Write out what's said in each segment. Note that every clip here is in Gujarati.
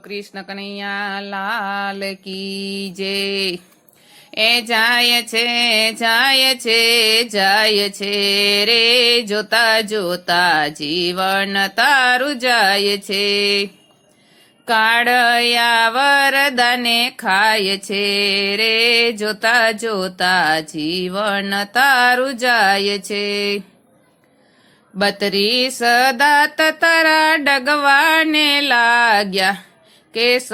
કૃષ્ણ કનૈયા લાલ કી જય. એ જાય છે જાય છે જાય છે રે. જોતા જોતા જીવન તારું જાય છે. કાળયા વરદાને ખાય છે રે. જોતા જોતા જીવન તારું જાય છે. બત્રીસ દાંત તારા ડગવાને લાગ્યા. કેસ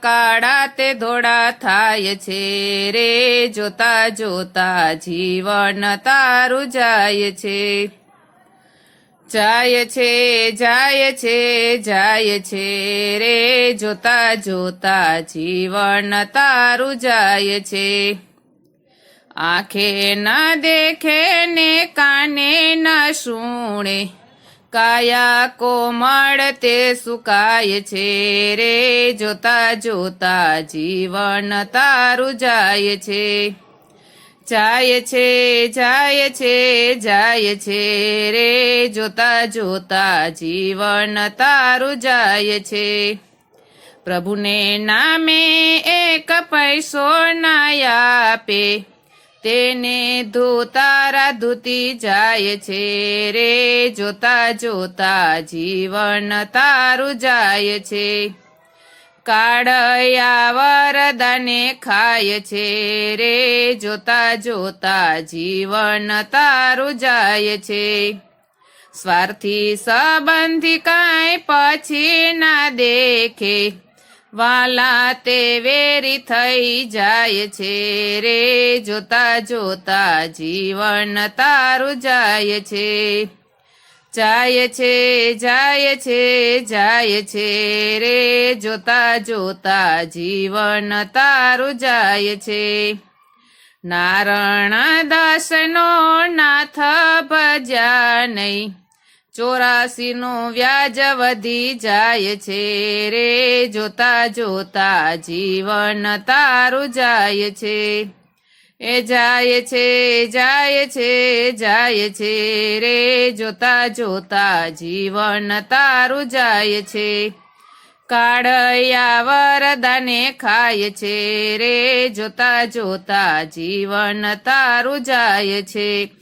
કાળા તે ધોળા થાય છે રે, જોતા જોતા જીવન તારું જાય છે. જાય છે જાય છે જાય છે રે, જોતા જોતા જીવન તારું જાય છે. આંખે ન દેખે ને કાને ન સુણે કાયા કોમળ તે સુકાય છે રે, જોતા જોતા જીવન તારું જાય છે. જાય છે જાય છે જાય છે રે, જોતા જોતા જીવન તારું જાય છે. પ્રભુને નામે એક પૈસો ના આપે તેને ધોતારા ધોતી જાય છે રે, જોતા જોતા જીવન તારું જાય છે. કાળયા વરદાને ખાય છે રે, જોતા જોતા જીવન તારું જાય છે. સ્વાર્થી સંબંધી કાંઈ પછી ના દેખે. વાલા તે વેરી થઈ જાય છે રે, જોતા જોતા જીવન તારું જાય છે. જાય છે જાય છે જાય છે રે, જોતા જોતા જીવન તારું જાય છે. નારણ દાસનો નાથ ભજ્યા નહીં. ચોરાસી નું વ્યાજ વધી જાય છે રે, જોતા જોતા જીવન તારું જાય છે. એ જાય છે જાય છે જાય છે રે, જોતા જોતા જીવન તારું જાય છે. કાળયા વરદાને ખાય છે રે, જોતા જોતા જીવન તારું જાય છે.